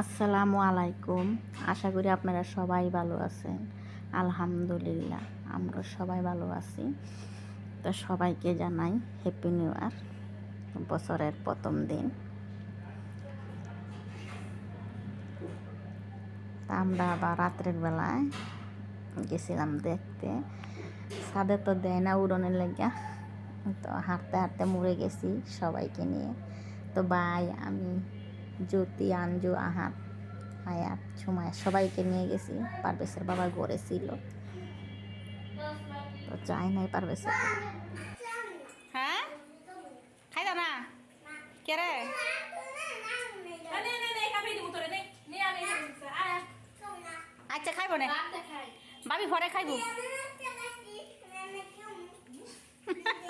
আসসালামু আলাইকুম। আশা করি আপনারা সবাই ভালো আছেন। আলহামদুলিল্লাহ, আমরা সবাই ভালো আছি। তো সবাইকে জানাই হ্যাপি নিউ ইয়ার বছরের প্রথম দিন। আমরা আবার রাত্রের বেলায় গেছিলাম দেখতে। ছাদে তো দেয় না উড়নের লেগে। তো হাঁটতে হাঁটতে মরে গেছি সবাইকে নিয়ে। তো ভাই, আমি জ্যোতি আঞ্জু আহাত হায়াত সময় সবাইকে নিয়ে গেছি। পারভেসের বাবা ঘরে ছিল। তো যাই নাই পারভেসের হ্যাঁ? খাই না? কে রে? আচ্ছা খাইব না। ভাবি ঘরে খাইব।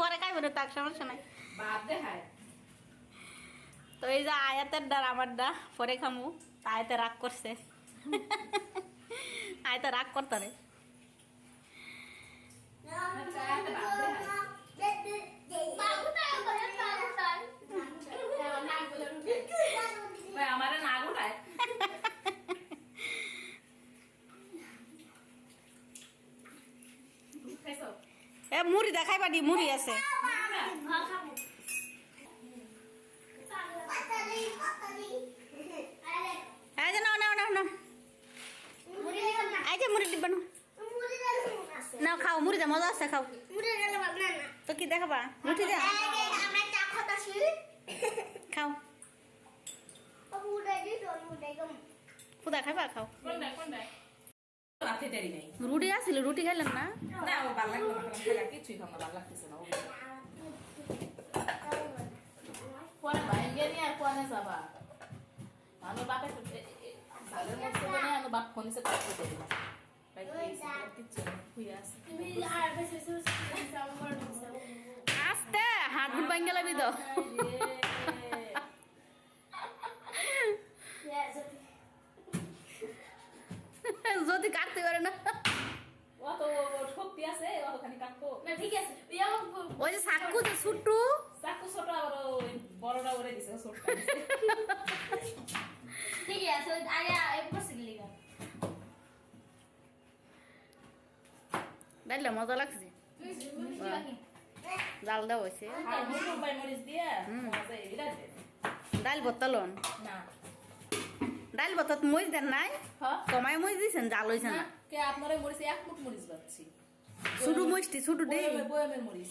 ঘরে খাইব না তার সমস্যা নাই। তো এই যে আয়াতের ডার আমার ডা পরে খামু। আয়তে রাগ করছে। আয়তে রাগ করতে রে। আমার না গোটায় খাইছো এ মুড়ি দেখাই পারি মুড়ি আছে। এই যে নাও নাও নাও নাও। এই যে মুড়ি দিবা নাও। নাও খাও মুড়ি দে মজা আছে খাও। তো কি দেখাবা? রুটি দে। খাও। খুদা খাইবা? খাও। রুটি আসছিল রুটি খাইলেন না? কিছুই ভালো লাগতেছে না নিয়ে আর কোনে যাবা আমি বাপে নেই ফোন আস্তে হাত ভাঙ্গে লাগবি তো যদি কাটতে পারে না অত শক্তি আছে অতখানি কাটবো ওই যে সাক্কু যে ছুট্টু চাকু ছোট আবার ওই বড়টা ওরে দিছে ছোটটা ডাইলে মজা লাগছে জাল দেওয়া হয়েছে আর মুরুব বাই মরিচ দিয়ে মজা এবিরা দে ডাইল বত্তালন না ডাইল বত্তাত মরিচ দেন নাই কমাই মরিচ দিয়েছেন জাল হয়েছে না কে আপনার মরিচ এক মুঠ মরিচ পাচ্ছি ছুটু মরিচটি ছুটু দে বয়ামের বয়ামের মরিচ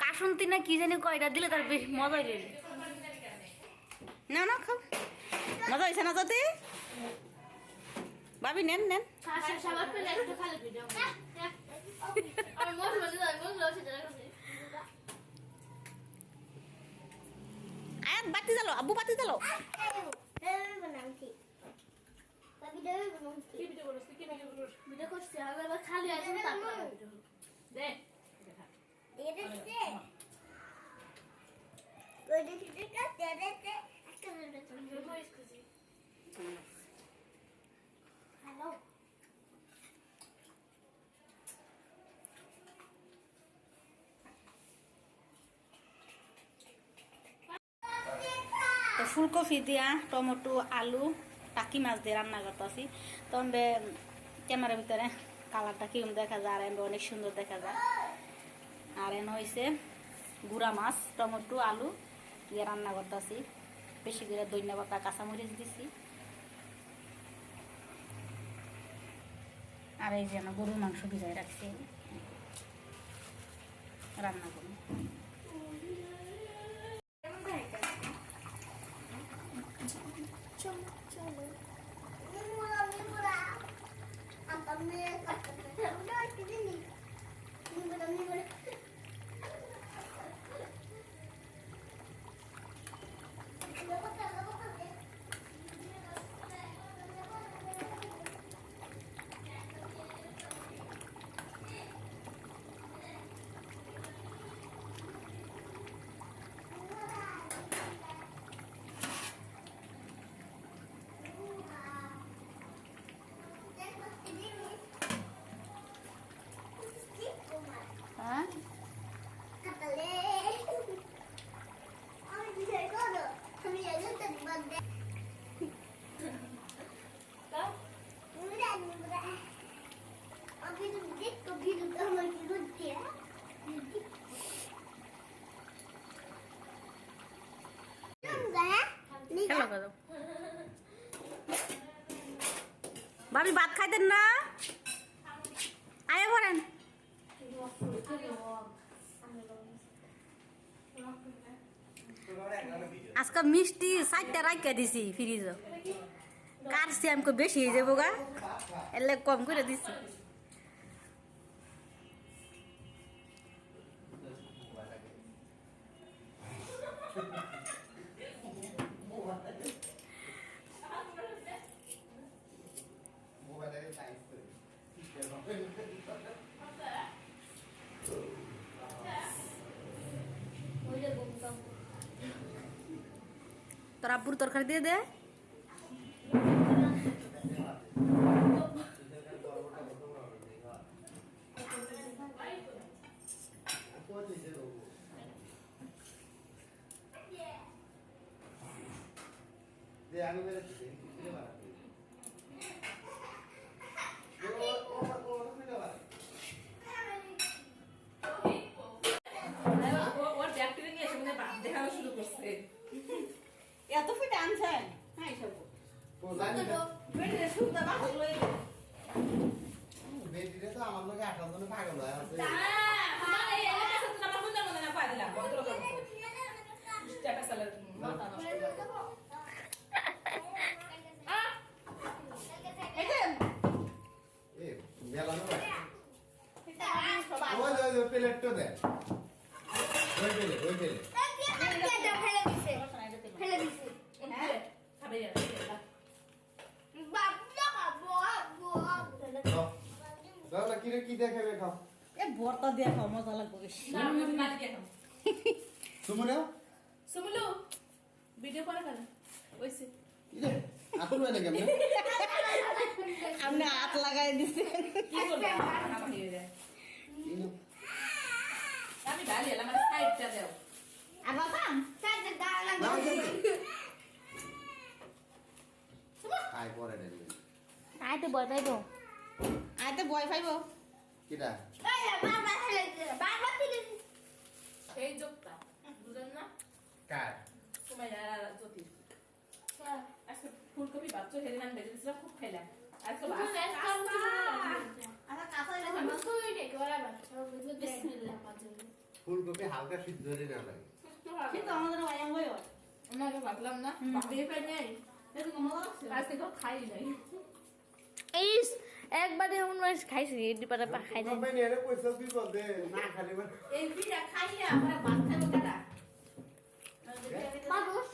কাসন্তি না কি জানি কয়টা দিলে তার বেশ মজা হইলে না না খাও। মজা হয়েছে না তাতে ভাবি নেন নেন। আয়াত বাতি জ্বালো আব্বু বাতি জ্বালো। কি ভিডিও করছ তুই কি ভিডিও করছ খালি আছে তারপর ফুলকপি দিয়া টমেটো আলু টাকি মাছ দিয়ে রান্না করতেছি তখন ক্যামেরার ভিতরে। কালারটা কিরম দেখা যায় আর অনেক সুন্দর দেখা যায়। আর এন হয়েছে গুড়া মাছ, টমেটো, আলু দিয়ে রান্না করতেছি। বেশি করে পাতা, কাঁচামরিচ দিছি। আর এই যেন গরুর মাংস ভিজাই রাখছি। রান্না করুন চলো। no, no. খাইতেন না? আয়া ভরেন আজকে মিষ্টি সাইডটা রাখিয়া দিছি ফ্রিজ। কাটছি আমাকে বেশি হয়ে যাব গা। এলে কম করে দিছি। তোর আব্বুর তরকারি দিয়ে দে দে আমি বেরে দিতে দিতে পারা ও ও ও দিতে পারা ওর ব্যাকটেরিয়া নিয়ে এসে মানে বাপ দেখানো শুরু করছে এত ফিটে আনছেন হ্যাঁ সব আমার লগে আঠারো জনে পাগল হয়ে আছে। আমার এই এলাকা সাথে আমার মনে মনে না পাই দিলাম কত রকম টাকা সালের মাথা নষ্ট করে আহ এ মেলা না ওই ওই ওই প্লেটটা দে ওই পেলে ওই পেলে ফেলে দিছে খাবে বাবা বাবা খাও না কি দেখাবে খাও? এ ভর্তা দিয়ে খাও মজা লাগবে। বেশি সুমলু ভিডিও করে ওইসে। হয় না কেমনে? আপনি হাত লাগাই দিছে কি করবে আমার হয়ে যায় আমি ডালি এলাম আমার সাইডটা দাও। লাগবে। আয় পরে দেন আয় তো ভয় পাইব। আয় তো ভয় পাইব। কিটা? যোগটা বুঝলেন না? কার? আজকে ফুলকপি বাচ্চা হেরে নাম বেজে দিয়েছিলাম খুব খাইলাম। আজকে আচ্ছা ফুলকপি হালকা সিদ্ধ হলে না লাগে। কিন্তু আমাদের না ভাবলাম না ভাবিয়ে পাই নাই আজকে তো খাই নাই। এই একবারে অন্য খাইছি এডি পারে পা খাই ফুলকপি নিয়ে রে পয়সা বিপদ দে না খালি এই পিঠা খাইয়া আমরা ভাত খাব কেটা মানুষ।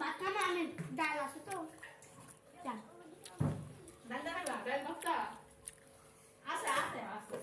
বাচ্চা না আমি ডাল আছে তো। ডাল ডাল খাইবা ডাল আছে আছে আছে